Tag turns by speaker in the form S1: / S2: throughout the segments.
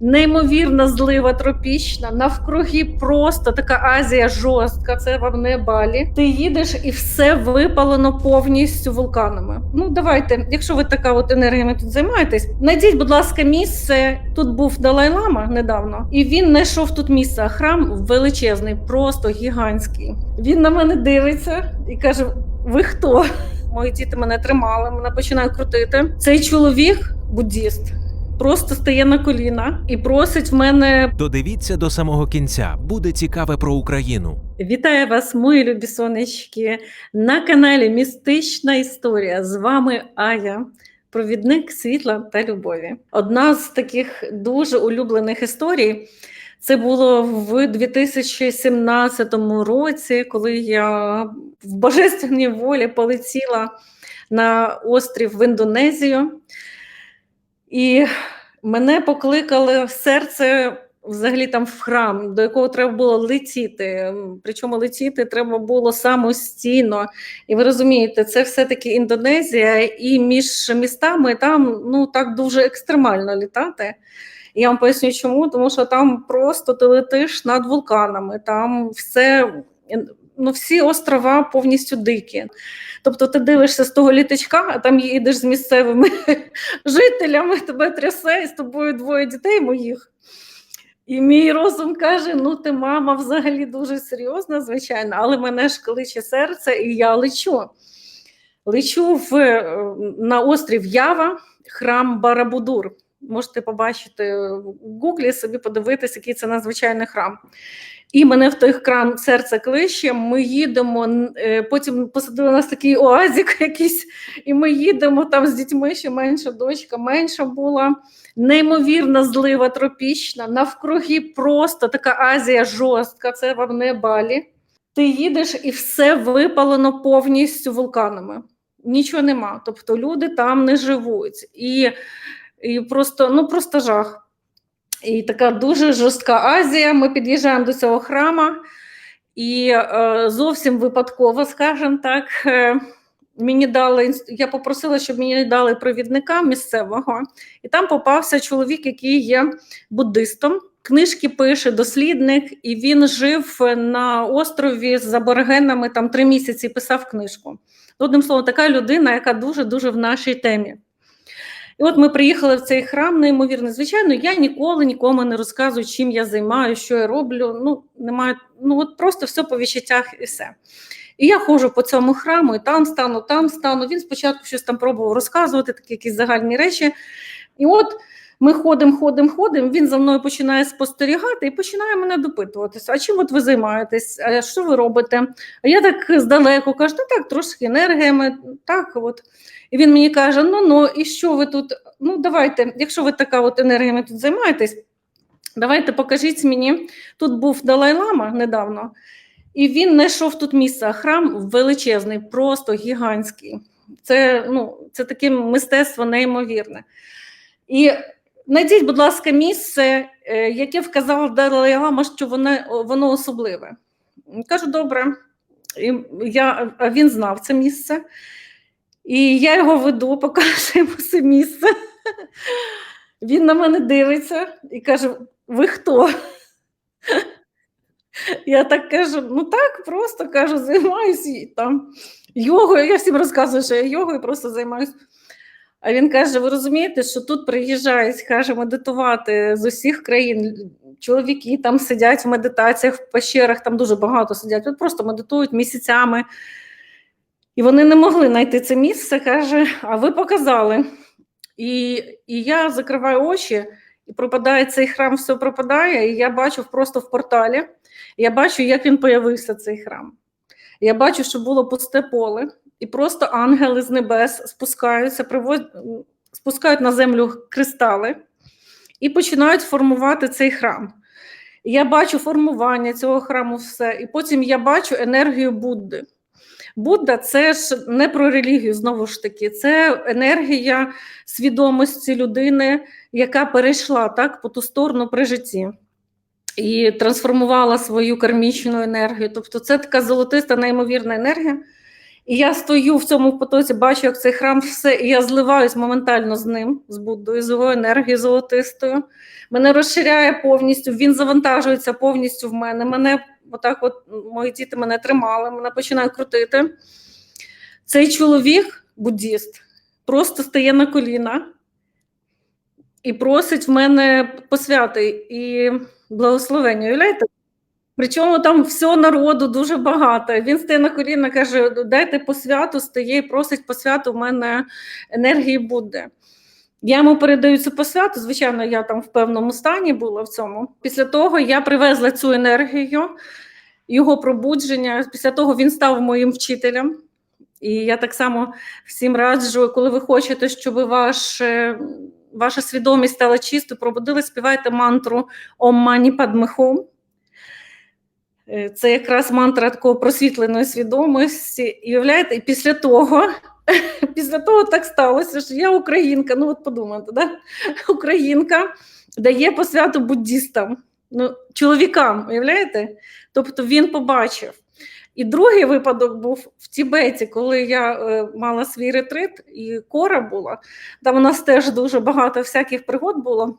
S1: Неймовірна злива тропічна, навкруги просто така Азія жорстка, це вам не Балі. Ти їдеш і все випалено повністю вулканами. Ну давайте, якщо ви така от енергіями тут займаєтесь, знайдіть, будь ласка, місце. Тут був Далай-Лама недавно, і він знайшов тут місце. Храм величезний, просто гігантський. Він на мене дивиться і каже: Ви хто? Мої діти мене тримали, мене починають крутити. Цей чоловік буддіст. Просто стає на коліна і просить в мене
S2: Додивіться до самого кінця. Буде цікаве про Україну.
S1: Вітаю вас, мої любі сонечки, на каналі Містична Історія. З вами Ая, провідник світла та любові. Одна з таких дуже улюблених історій. Це було в 2017 році, коли я в божественній волі полетіла на острів в Індонезію, і мене покликали в серце взагалі там в храм, до якого треба було летіти. Причому летіти треба було самостійно. І ви розумієте, це все-таки Індонезія, і між містами там ну так дуже екстремально літати. Я вам поясню, чому, тому що там просто ти летиш над вулканами, там все. Ну, всі острова повністю дикі. Тобто ти дивишся з того літачка, а там їдеш з місцевими жителями, тебе трясе, і з тобою двоє дітей моїх. І мій розум каже: ну ти мама взагалі дуже серйозна, звичайно, але мене ж кличе серце, і я лечу. Лечу в, на острів Ява, храм Барабудур. Можете побачити в Гуглі, собі подивитися, який це надзвичайний храм. І мене в той храм серце кличе. Ми їдемо. Потім посадили нас такий оазік якийсь, і ми їдемо там з дітьми, ще менша дочка, менша була. Неймовірна злива тропічна, навкруги просто така Азія жорстка, це вам не Балі. Ти їдеш і все випалено повністю вулканами. Нічого нема. Тобто люди там не живуть. І, і просто, ну просто жах. І така дуже жорстка Азія. Ми під'їжджаємо до цього храма, і е, зовсім випадково, скажімо так, е, мені дали я попросила, щоб мені дали провідника місцевого, і там попався чоловік, який є буддистом. Книжки пише дослідник, і він жив на острові з аборигенами там три місяці писав книжку. Одним словом, така людина, яка дуже дуже в нашій темі. І от ми приїхали в цей храм, неймовірно. Звичайно, я ніколи нікому не розказую, чим я займаюся, що я роблю. Ну, немає, ну от просто все по відчуттях і все. І я ходжу по цьому храму, і там стану, там стану. Він спочатку щось там пробував розказувати, такі якісь загальні речі. І от ми ходимо, ходимо, ходимо. Він за мною починає спостерігати і починає мене допитуватися. А чим от ви займаєтесь? А що ви робите? А я так здалеку кажу, ну так, трошки енергіями, так от. І він мені каже: ну ну, і що ви тут? Ну, давайте, якщо ви така от енергіями тут займаєтесь, давайте покажіть мені. Тут був Далай-Лама недавно, і він знайшов тут місце. Храм величезний, просто гігантський. Це ну, це таке мистецтво неймовірне. І знайдіть, будь ласка, місце, яке вказав Далай-Лама, що воно, воно особливе. Кажу, добре. І я, він знав це місце. І я його веду, показую йому це місце. Він на мене дивиться і каже: Ви хто? Я так кажу: ну так, просто кажу, займаюся там йогою. Я всім розказую, що я йогою просто займаюся. А він каже: Ви розумієте, що тут приїжджають, каже, медитувати з усіх країн. Чоловіки там сидять в медитаціях, в пещерах, там дуже багато сидять, от просто медитують місяцями. І вони не могли знайти це місце, каже, а ви показали. І і я закриваю очі, і пропадає цей храм, все пропадає. І я бачу просто в порталі, я бачу, як він появився, цей храм. Я бачу, що було пусте поле, і просто ангели з небес спускаються, привозять, спускають на землю кристали і починають формувати цей храм. Я бачу формування цього храму, все. І потім я бачу енергію Будди. Будда це ж не про релігію, знову ж таки, це енергія свідомості людини, яка перейшла так по ту сторону при житті і трансформувала свою кармічну енергію. Тобто, це така золотиста, неймовірна енергія. І я стою в цьому потоці, бачу, як цей храм все, і я зливаюсь моментально з ним, з Буддою, з його енергією золотистою. Мене розширяє повністю, він завантажується повністю в мене. Мене отак, от мої діти мене тримали, мене починають крутити. Цей чоловік, буддіст, просто стає на коліна і просить в мене посвяти і благословення. Уявляєте? Причому там всього народу дуже багато. Він стає на коліна, каже: дайте посвяту, стає і просить посвяту, в мене енергії буде. Я йому передаю цю посвяту. Звичайно, я там в певному стані була в цьому. Після того я привезла цю енергію, його пробудження. Після того він став моїм вчителем. І я так само всім раджу, коли ви хочете, щоб ваш, ваша свідомість стала чистою, пробудили, співайте мантру Ом Мані Падмехом. Е, Це якраз мантра такого просвітленої свідомості. І уявляєте, і після того, після того так сталося, що я українка, ну от подумайте, да? українка дає посвяту буддістам, ну, чоловікам, уявляєте? Тобто він побачив. І другий випадок був в Тібеті, коли я е, мала свій ретрит, і кора була. Там у нас теж дуже багато всяких пригод було.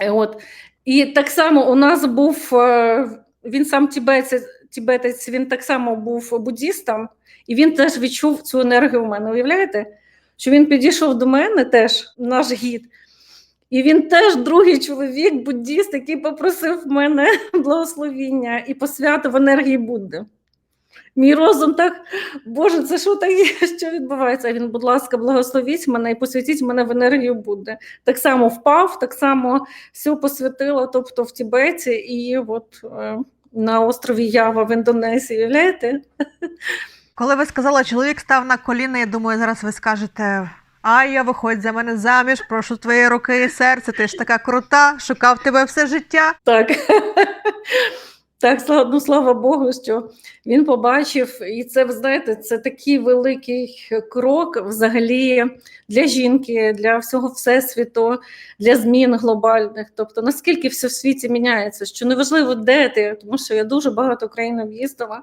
S1: Е, От. І так само у нас був е, він сам тібетець, тібетець, він так само був буддістом, і він теж відчув цю енергію у мене. Уявляєте? Що він підійшов до мене теж, наш гід, і він теж другий чоловік, буддіст, який попросив в мене благословіння і посвятив енергії Будди. Мій розум так, Боже, це що таке? Що відбувається? А він, будь ласка, благословіть мене і посвятіть мене в енергію Будди. Так само впав, так само все посвятила, тобто в Тібеті і от е, на острові Ява в Індонезії. Уявляєте?
S3: Коли ви сказали, чоловік став на коліна, я думаю, зараз ви скажете. Ая, виходь за мене заміж, прошу твої руки і серце, ти ж така крута, шукав тебе все життя.
S1: Так. Так, ну, слава Богу, що він побачив, і це, ви знаєте, це такий великий крок взагалі для жінки, для всього всесвіту, для змін глобальних. Тобто, наскільки все в світі міняється, що неважливо, де ти, тому що я дуже багато країн об'їздила.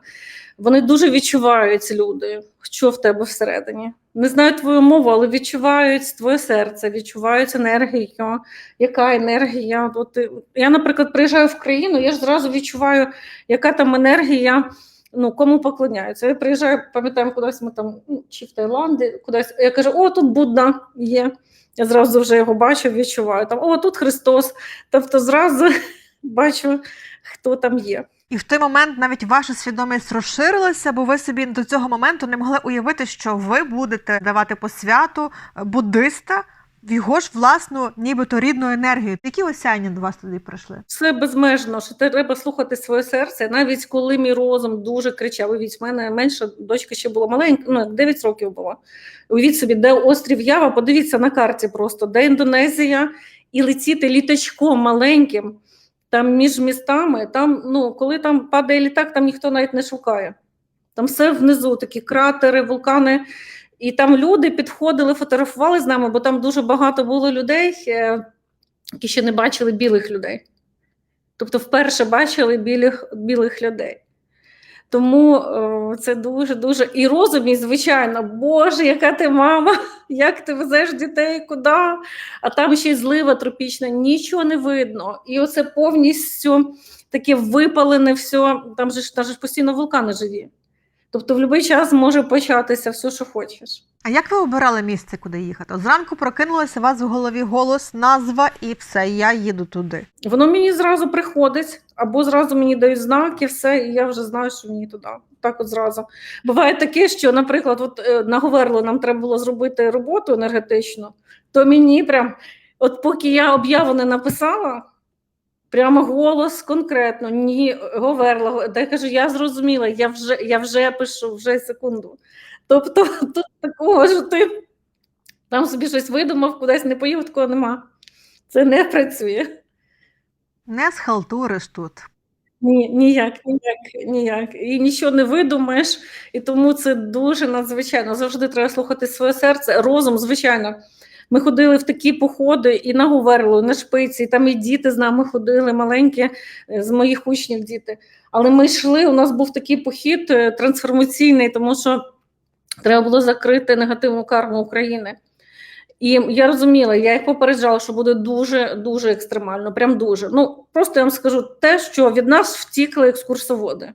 S1: Вони дуже відчувають люди, що в тебе всередині. Не знають твою мову, але відчувають твоє серце, відчувають енергію. Яка енергія? От, е, я, наприклад, приїжджаю в країну, я ж зразу відчуваю, яка там енергія, ну, кому поклоняються. Я приїжджаю, пам'ятаємо, кудись ми там, ну, чи в Таїланді, кудись. Я кажу, о, тут Будда є. Я зразу вже його бачу, відчуваю. Там, о, тут Христос. Тобто зразу бачу, хто там є.
S3: І в той момент навіть ваша свідомість розширилася, бо ви собі до цього моменту не могли уявити, що ви будете давати посвяту е, буддиста в його ж власну, нібито рідну енергію. Які осяяння до вас тоді прийшли?
S1: Все безмежно, що треба слухати своє серце. Навіть коли мій розум дуже кричав, уявіть, в мене менша дочка ще була маленька, ну як 9 років була. Уявіть собі, де острів Ява, подивіться на карті просто, де Індонезія, і летіти літачком маленьким, там між містами, там, ну, коли там падає літак, там ніхто навіть не шукає. Там все внизу, такі кратери, вулкани. І там люди підходили, фотографували з нами, бо там дуже багато було людей, е, які ще не бачили білих людей. Тобто вперше бачили білих, білих людей. Тому е, це дуже-дуже. І розумість, звичайно, Боже, яка ти мама, як ти везеш дітей, куди? А там ще й злива тропічна, нічого не видно. І оце повністю таке випалене все, там же ж там же ж постійно вулкани живі. Тобто в будь-який час може початися все, що хочеш.
S3: А як ви обирали місце, куди їхати? От зранку прокинулося у вас в голові голос, назва і все, я їду туди.
S1: Воно мені зразу приходить, або зразу мені дають знаки, все, і я вже знаю, що мені туди. Так от зразу. Буває таке, що, наприклад, от е, на Говерло нам треба було зробити роботу енергетичну, то мені прям, от поки я об'яву не написала, прямо голос конкретно, ні, Говерла, де я кажу, я зрозуміла, я вже, я вже пишу, вже секунду. Тобто тут такого, що ти там собі щось видумав, кудись не поїв, такого нема. Це не працює.
S3: Не схалтуриш тут.
S1: Ні, ніяк, ніяк, ніяк. І нічого не видумаєш, і тому це дуже надзвичайно. Завжди треба слухати своє серце. Розум, звичайно. Ми ходили в такі походи і на Говерлу, на шпиці, і там і діти з нами ходили, маленькі, е, з моїх учнів діти. Але ми йшли, у нас був такий похід е, трансформаційний, тому що Треба було закрити негативну карму України. І я розуміла, я їх попереджала, що буде дуже дуже екстремально, прям дуже. Ну просто я вам скажу те, що від нас втікли екскурсоводи.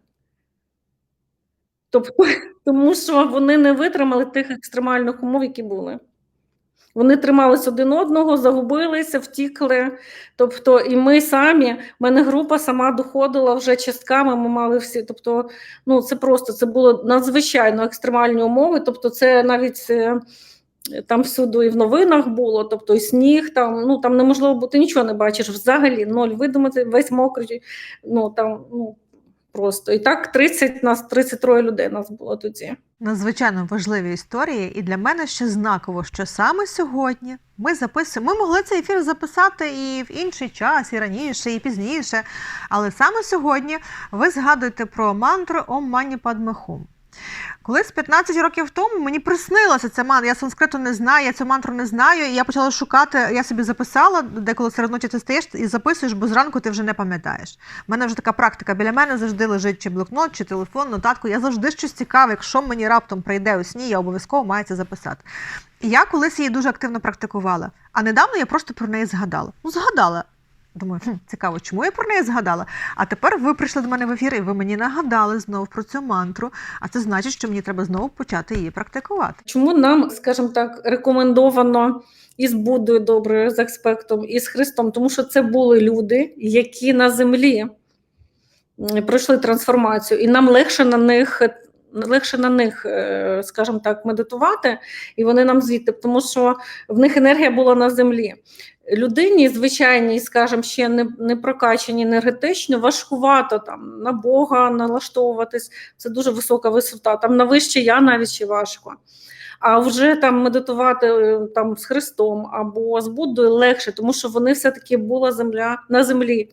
S1: Тобто, тому що вони не витримали тих екстремальних умов, які були. Вони тримались один одного, загубилися, втікли. Тобто, і ми самі, в мене група сама доходила вже частками. Ми мали всі. Тобто, ну це просто це було надзвичайно екстремальні умови. Тобто, це навіть е, там всюди і в новинах було, тобто і сніг, там ну там неможливо бути нічого не бачиш. Взагалі ноль видимати, весь мокрий. Ну там ну просто і так 30 нас 33 людей нас було тоді.
S3: Надзвичайно важливі історії, і для мене ще знаково, що саме сьогодні ми записуємо. Ми могли цей ефір записати і в інший час, і раніше, і пізніше. Але саме сьогодні ви згадуєте про мантру Ом Мані Падме Хум. Колись 15 років тому мені приснилася ця мантра. Я санскриту не знаю, я цю мантру не знаю. І я почала шукати. Я собі записала, деколи серед ночі ти стаєш і записуєш, бо зранку ти вже не пам'ятаєш. У мене вже така практика. Біля мене завжди лежить чи блокнот, чи телефон, нотатку. Я завжди щось цікаве. Якщо мені раптом прийде у сні, я обов'язково маю це записати. І я колись її дуже активно практикувала. А недавно я просто про неї згадала. Ну, згадала. Думаю, хм, цікаво, чому я про неї згадала? А тепер ви прийшли до мене в ефір, і ви мені нагадали знову про цю мантру. А це значить, що мені треба знову почати її практикувати.
S1: Чому нам, скажімо так, рекомендовано і з Буддою добре, з експектом, і з Христом? Тому що це були люди, які на землі пройшли трансформацію, і нам легше на них. Легше на них, е, скажімо так, медитувати, і вони нам звідти, тому що в них енергія була на землі. Людині, звичайній, скажімо, ще не, не прокачані енергетично, важкувато там на Бога налаштовуватись. Це дуже висока висота. Там на вище я навіть ще важко. А вже там медитувати е, там з Христом або з Буддою легше, тому що вони все-таки була земля на землі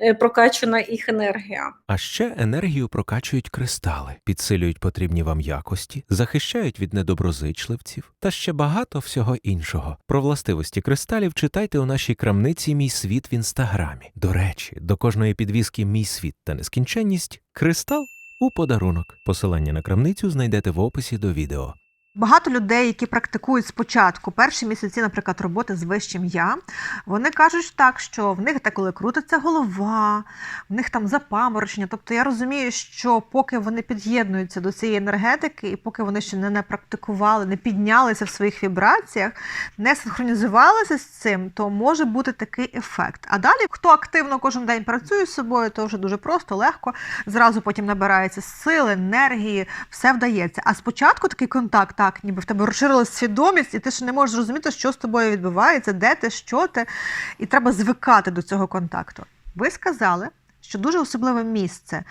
S1: е, прокачана їх енергія.
S2: А ще енергію прокачують кристали, підсилюють потрібні вам якості, захищають від недоброзичливців та ще багато всього іншого. Про властивості кристалів читайте у нашій крамниці Мій світ в інстаграмі. До речі, до кожної підвіски Мій світ та нескінченність кристал у подарунок. Посилання на крамницю знайдете в описі до відео.
S3: Багато людей, які практикують спочатку перші місяці, наприклад, роботи з вищим я, вони кажуть так, що в них деколи крутиться голова, в них там запаморочення. Тобто я розумію, що поки вони під'єднуються до цієї енергетики, і поки вони ще не, не практикували, не піднялися в своїх вібраціях, не синхронізувалися з цим, то може бути такий ефект. А далі, хто активно кожен день працює з собою, то вже дуже просто, легко, зразу потім набирається сили, енергії, все вдається. А спочатку такий контакт, так, ніби в тебе розширилась свідомість, і ти ще не можеш зрозуміти, що з тобою відбувається, де ти, що ти, і треба звикати до цього контакту. Ви сказали. Що дуже особливе місце,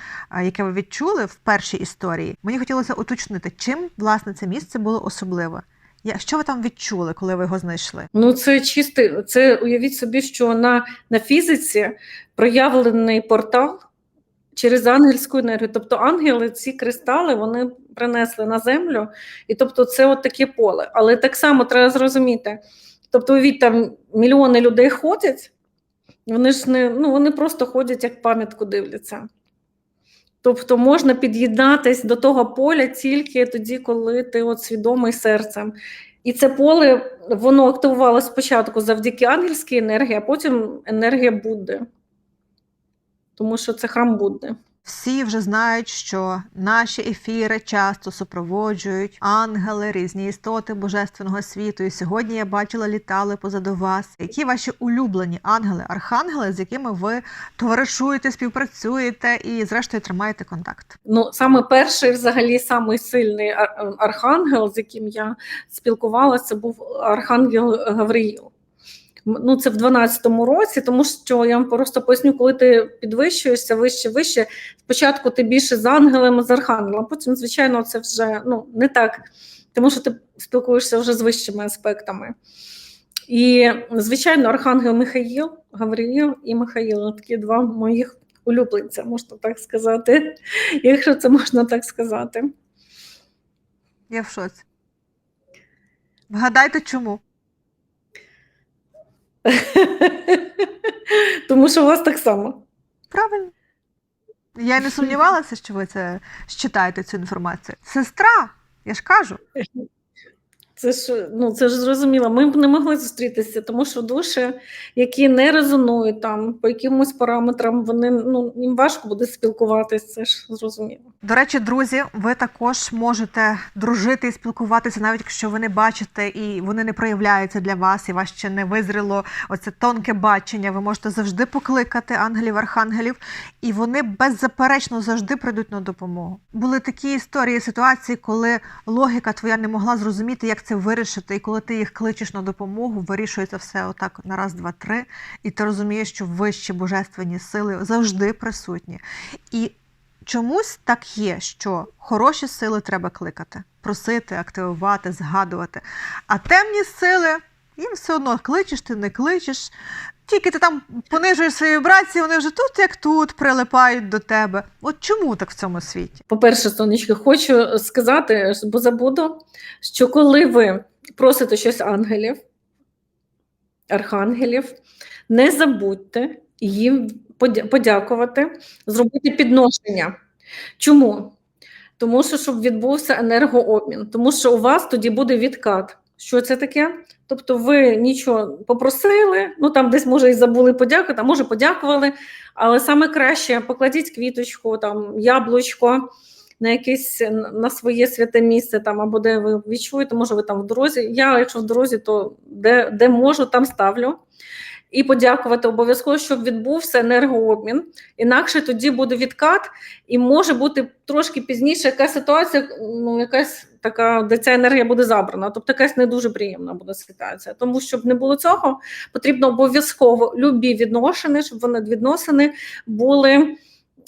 S3: яке ви відчули в першій історії. Мені хотілося уточнити, чим власне це місце було особливе. Що ви там відчули, коли ви його знайшли?
S1: Ну, це чисте, це уявіть собі, що на, на фізиці проявлений портал через ангельську енергію. Тобто ангели, ці кристали, вони принесли на землю, і тобто це от таке поле. Але так само треба зрозуміти. Тобто, уявіть, там мільйони людей ходять, вони ж не ну, вони просто ходять як пам'ятку дивляться. Тобто можна під'єднатись до того поля тільки тоді, коли ти от свідомий серцем. І це поле воно активувалося спочатку завдяки ангельській енергії, а потім енергія Будди. Тому що це храм Будди.
S3: Всі вже знають, що наші ефіри часто супроводжують ангели, різні істоти божественного світу. І сьогодні я бачила, літали позаду вас. Які ваші улюблені ангели, архангели, з якими ви товаришуєте, співпрацюєте і, зрештою, тримаєте контакт?
S1: Ну, саме перший, взагалі, самий сильний архангел, з яким я спілкувалася, був архангел Гавриїл. Ну, це в 12-му році, тому що я вам просто поясню, коли ти підвищуєшся вище, вище, спочатку ти більше з ангелами, з архангелом, потім, звичайно, це вже ну, не так, тому що ти спілкуєшся вже з вищими аспектами. І, звичайно, архангел Михаїл, Гавриїл і Михаїл такі два моїх улюбленця, можна так сказати, якщо це можна так сказати.
S3: Я в шоці. Вгадайте, чому?
S1: Тому що у вас так само.
S3: Правильно. Я не сумнівалася, що ви це читаєте цю інформацію. Сестра Я ж кажу.
S1: Це ж ну це ж зрозуміло. Ми б не могли зустрітися, тому що душі, які не резонують там по якимось параметрам, вони ну їм важко буде спілкуватися. Це ж зрозуміло.
S3: До речі, друзі, ви також можете дружити і спілкуватися, навіть якщо ви не бачите і вони не проявляються для вас, і вас ще не визріло оце тонке бачення. Ви можете завжди покликати ангелів, архангелів, і вони беззаперечно завжди прийдуть на допомогу. Були такі історії, ситуації, коли логіка твоя не могла зрозуміти, як це вирішити, і коли ти їх кличеш на допомогу, вирішується все отак на раз, два, три, і ти розумієш, що вищі божественні сили завжди присутні. І чомусь так є, що хороші сили треба кликати, просити, активувати, згадувати. А темні сили їм все одно кличеш, ти не кличеш. Тільки ти там понижуєш свої вібрації, вони вже тут, як тут, прилипають до тебе. От чому так в цьому світі?
S1: По-перше, сонечки, хочу сказати, бо забуду, що коли ви просите щось ангелів, архангелів, не забудьте їм подякувати, зробити підношення. Чому? Тому що щоб відбувся енергообмін, тому що у вас тоді буде відкат. Що це таке? Тобто ви нічого попросили, ну там десь може і забули подякувати, а може подякували, але саме краще покладіть квіточку, там яблучко на якесь на своє святе місце, там або де ви відчуєте, може ви там в дорозі. Я, якщо в дорозі, то де, де можу, там ставлю. І подякувати обов'язково, щоб відбувся енергообмін. Інакше тоді буде відкат, і може бути трошки пізніше якась ситуація, ну якась така, де ця енергія буде забрана, тобто якась не дуже приємна буде ситуація. Тому щоб не було цього, потрібно обов'язково любі відношення, щоб вони відносини були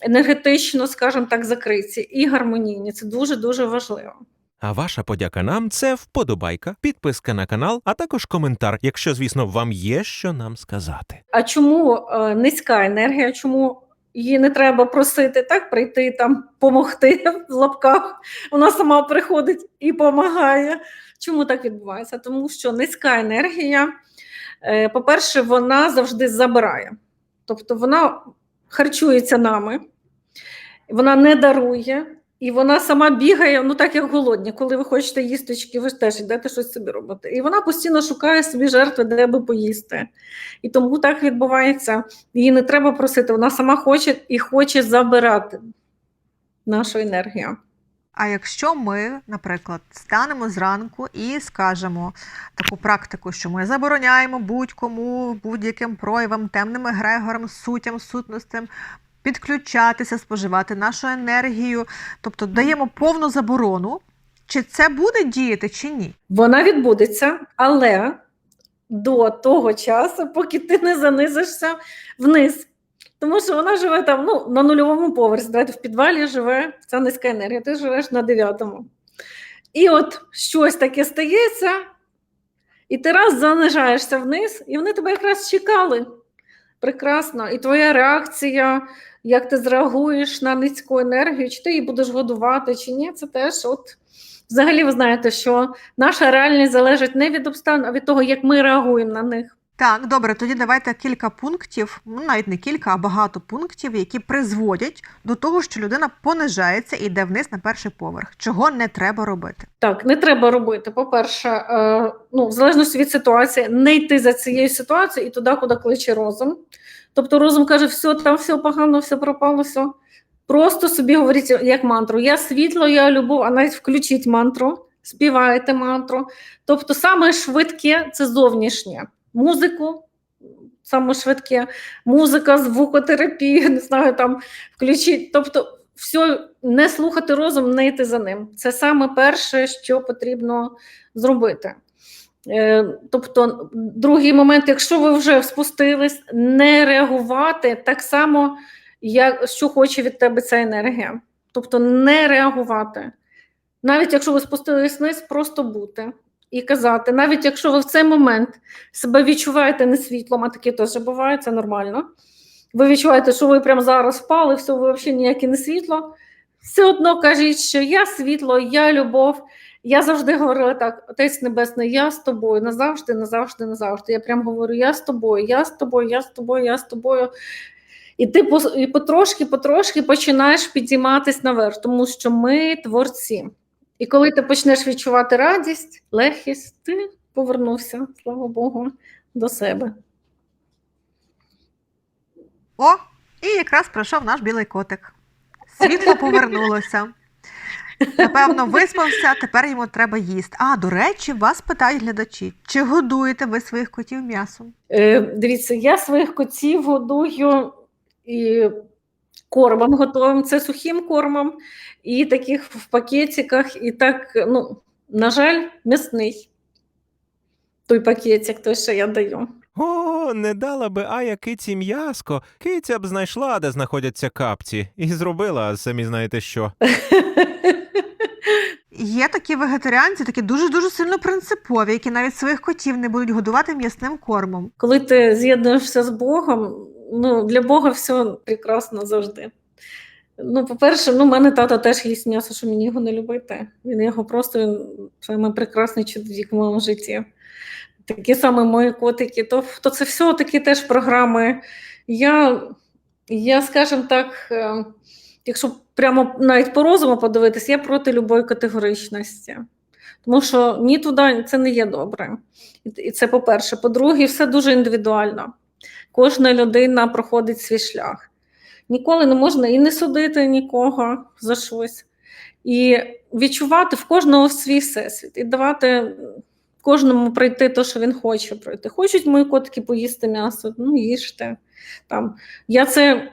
S1: енергетично, скажімо так, закриті і гармонійні. Це дуже дуже важливо.
S2: А ваша подяка нам це вподобайка, підписка на канал, а також коментар, якщо, звісно, вам є що нам сказати.
S1: А чому е, низька енергія? Чому її не треба просити так, прийти там, помогти в лапках? Вона сама приходить і допомагає. Чому так відбувається? Тому що низька енергія, е, по-перше, вона завжди забирає. Тобто вона харчується нами, вона не дарує. І вона сама бігає, ну так як голодні. Коли ви хочете їсточки, ви ж теж йдете щось собі робити. І вона постійно шукає собі жертви, де би поїсти. І тому так відбувається. Її не треба просити, вона сама хоче і хоче забирати нашу енергію.
S3: А якщо ми, наприклад, станемо зранку і скажемо таку практику, що ми забороняємо будь-кому, будь-яким проявам, темним егрегорам, суттям, сутностям підключатися, споживати нашу енергію, тобто даємо повну заборону, чи це буде діяти, чи ні?
S1: Вона відбудеться, але до того часу, поки ти не занизишся вниз. Тому що вона живе там ну, на нульовому поверсі. Давайте в підвалі живе ця низька енергія, ти живеш на дев'ятому. І от щось таке стається, і ти раз занижаєшся вниз, і вони тебе якраз чекали. Прекрасно. І твоя реакція, як ти зреагуєш на низьку енергію, чи ти її будеш годувати, чи ні, це теж от. Взагалі, ви знаєте, що наша реальність залежить не від обставин, а від того, як ми реагуємо на них.
S3: Так, добре, тоді давайте кілька пунктів, ну навіть не кілька, а багато пунктів, які призводять до того, що людина понижається і йде вниз на перший поверх. Чого не треба робити?
S1: Так, не треба робити. По-перше, е, ну, в залежності від ситуації, не йти за цією ситуацією і туди, куди кличе розум. Тобто розум каже, все, там все погано, все пропало, все. Просто собі говоріть як мантру: я світло, я любов, а навіть включіть мантру, співайте мантру. Тобто, саме швидке це зовнішнє. Музику, саме швидке, музика, звукотерапія, не знаю, там включіть. Тобто, все, не слухати розум, не йти за ним. Це саме перше, що потрібно зробити. Е, Тобто, другий момент, якщо ви вже спустились, не реагувати так само, як, що хоче від тебе ця енергія. Тобто не реагувати. Навіть якщо ви спустились вниз, просто бути і казати, навіть якщо ви в цей момент себе відчуваєте не світлом, а таке теж буває, це нормально. Ви відчуваєте, що ви прямо зараз впали, все, ви взагалі ніяке не світло. Все одно кажіть, що я світло, я любов. Я завжди говорила так: Отець Небесний, я з тобою назавжди, назавжди, назавжди. Я прям говорю: я з тобою, я з тобою, я з тобою, я з тобою. І ти і потрошки, потрошки починаєш підійматись наверх, тому що ми творці. І коли ти почнеш відчувати радість, легкість, ти повернувся, слава Богу, до себе.
S3: О, і якраз пройшов наш білий котик. Світло повернулося. Напевно, виспався, тепер йому треба їсти. А, до речі, вас питають глядачі, чи годуєте ви своїх котів м'ясом?
S1: Е, дивіться, я своїх котів годую і кормом готовим, це сухим кормом, і таких в пакетиках, і так, ну, на жаль, м'ясний. Той пакетик, той, що я даю.
S2: О, не дала би Ая киці м'яско, киця б знайшла, де знаходяться капці, і зробила самі знаєте що.
S3: Є такі вегетаріанці, такі дуже-дуже сильно принципові, які навіть своїх котів не будуть годувати м'ясним кормом.
S1: Коли ти з'єднуєшся з Богом, ну, для Бога все прекрасно завжди. Ну, по-перше, ну, в мене тато теж їсть м'ясо, що мені його не любити. Він його просто він самий прекрасний чоловік в моєму житті. Такі саме мої котики, то, то це все такі теж програми. Я, я скажімо так, е, якщо прямо навіть по розуму подивитись, я проти любої категоричності. Тому що ні туди це не є добре. І це по-перше. По-друге, все дуже індивідуально. Кожна людина проходить свій шлях. Ніколи не можна і не судити нікого за щось. І відчувати в кожного свій всесвіт, і давати кожному пройти те, що він хоче пройти. Хочуть мої котики поїсти м'ясо, ну їжте. Там. Я це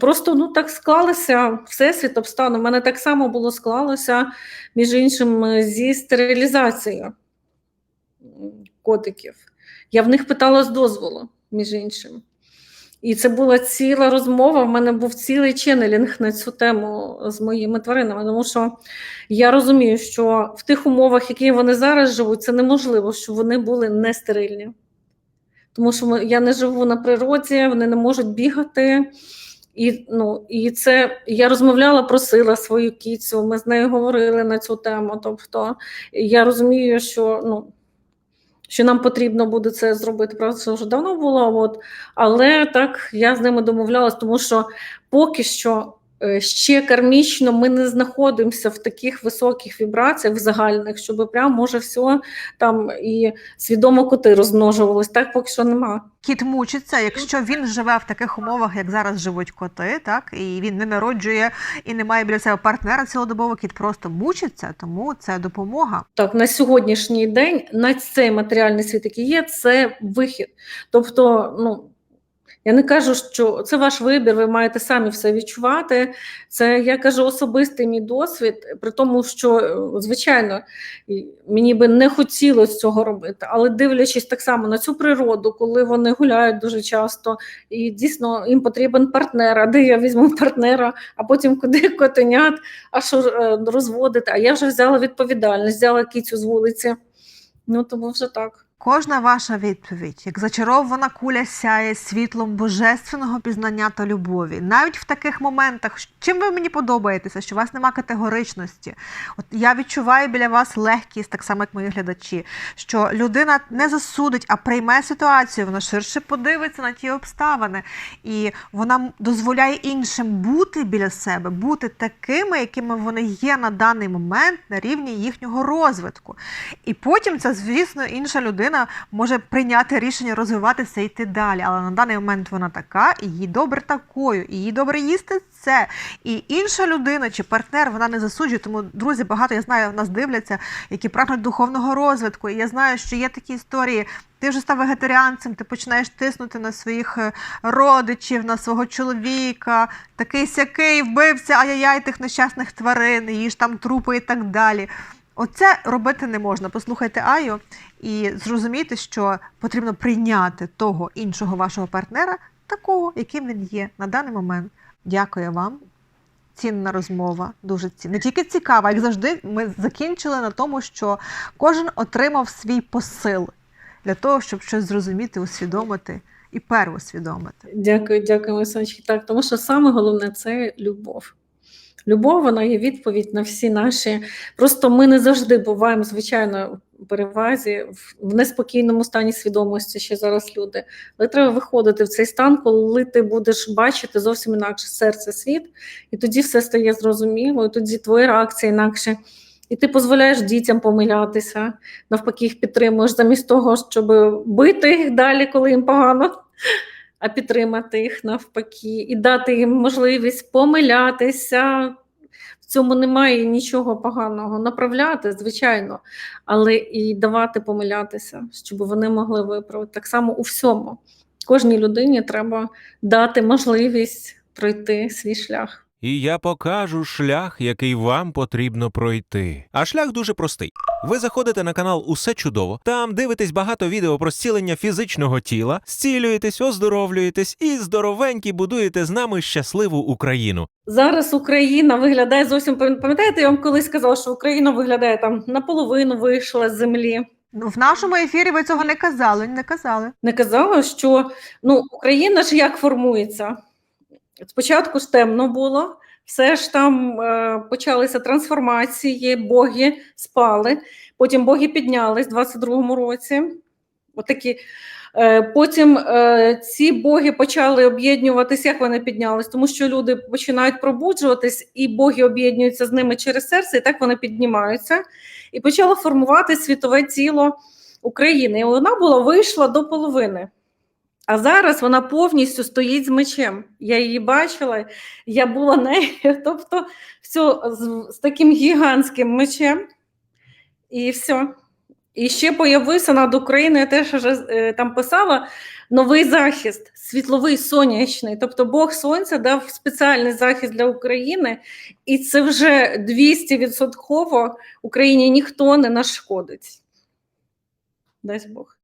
S1: просто ну, так склалося, всесвіт обставин. У мене так само було склалося, між іншим, зі стерилізацією котиків. Я в них питала з дозволу, між іншим. І це була ціла розмова. В мене був цілий ченелінг на цю тему з моїми тваринами, тому що я розумію, що в тих умовах, які вони зараз живуть, це неможливо, щоб вони були не стерильні. Тому що я не живу на природі, вони не можуть бігати. І, ну, і це я розмовляла, просила свою кіцю, ми з нею говорили на цю тему. Тобто я розумію, що, ну, що нам потрібно буде це зробити. Правда, це вже давно було. От, але так я з ними домовлялась, тому що поки що ще кармічно ми не знаходимося в таких високих вібраціях загальних, щоб прям може все там і свідомо коти розмножувалось. Так поки що нема.
S3: Кіт мучиться, якщо він живе в таких умовах, як зараз живуть коти, так і він не народжує і не має біля себе партнера цілодобово, кіт просто мучиться, тому це допомога.
S1: Так, на сьогоднішній день на цей матеріальний світ, який є, це вихід. Тобто, ну. Я не кажу, що це ваш вибір, ви маєте самі все відчувати. Це я кажу особистий мій досвід, при тому, що е, звичайно мені би не хотілося цього робити, але дивлячись так само на цю природу, коли вони гуляють дуже часто, і дійсно їм потрібен партнер. А де я візьму партнера, а потім куди котенят, а що е, розводити? А я вже взяла відповідальність, взяла кицю з вулиці. Ну тому вже так.
S3: Кожна ваша відповідь, як зачарована куля сяє світлом божественного пізнання та любові. Навіть в таких моментах, чим ви мені подобаєтеся, що у вас нема категоричності. От я відчуваю біля вас легкість, так само як мої глядачі, що людина не засудить, а прийме ситуацію, вона ширше подивиться на ті обставини, і вона дозволяє іншим бути біля себе, бути такими, якими вони є на даний момент на рівні їхнього розвитку. І потім це, звісно, інша людина може прийняти рішення розвиватися і йти далі. Але на даний момент вона така, і їй добре такою, і їй добре їсти це. І інша людина чи партнер вона не засуджує. Тому друзі, багато я знаю, нас дивляться, які прагнуть духовного розвитку. І я знаю, що є такі історії. Ти вже став вегетаріанцем, ти починаєш тиснути на своїх е, родичів, на свого чоловіка, такий сякий вбився, ай-яй-яй тих нещасних тварин, їж там трупи і так далі. Оце робити не можна. Послухайте Аю і зрозумійте, що потрібно прийняти того іншого вашого партнера, такого, яким він є на даний момент. Дякую вам. Цінна розмова, дуже цінна. Не тільки цікава, як завжди, ми закінчили на тому, що кожен отримав свій посил для того, щоб щось зрозуміти, усвідомити і переусвідомити.
S1: Дякую, дякую, сонечки. Так, тому що саме головне це любов. Любов, вона є відповідь на всі наші. Просто ми не завжди буваємо, звичайно, в перевазі, в- неспокійному стані свідомості ще зараз люди. Але треба виходити в цей стан, коли ти будеш бачити зовсім інакше серце світ, і тоді все стає зрозуміло, і тоді твої реакції інакше. І ти дозволяєш дітям помилятися, навпаки, їх підтримуєш замість того, щоб бити їх далі, коли їм погано, а підтримати їх навпаки, і дати їм можливість помилятися. В цьому немає нічого поганого. Направляти, звичайно, але і давати помилятися, щоб вони могли виправити. Так само у всьому. Кожній людині треба дати можливість пройти свій шлях.
S2: І я покажу шлях, який вам потрібно пройти. А шлях дуже простий. Ви заходите на канал Усе чудово. Там дивитесь багато відео про зцілення фізичного тіла, зцілюєтесь, оздоровлюєтесь і здоровенькі будуєте з нами щасливу Україну.
S1: Зараз Україна виглядає зовсім пам- пам'ятаєте, я вам колись казала, що Україна виглядає там наполовину вийшла з землі.
S3: Ну, в нашому ефірі ви цього не казали, не казали.
S1: Не казала, що ну Україна ж як формується. Спочатку ж темно було, все ж там е, почалися трансформації, боги спали, потім боги піднялись в 22-му році. Отакі. Е, Потім е, ці боги почали об'єднуватися. Як вони піднялись? Тому що люди починають пробуджуватись, і боги об'єднуються з ними через серце, і так вони піднімаються. І почало формувати світове тіло України. І вона була вийшла до половини. А зараз вона повністю стоїть з мечем. Я її бачила, я була нею, тобто все, з, з таким гігантським мечем. І все. І ще появився над Україною, я теж вже е, там писала новий захист, світловий сонячний. Тобто Бог Сонця дав спеціальний захист для України, і це вже 200% Україні ніхто не нашкодить. Дасть Бог.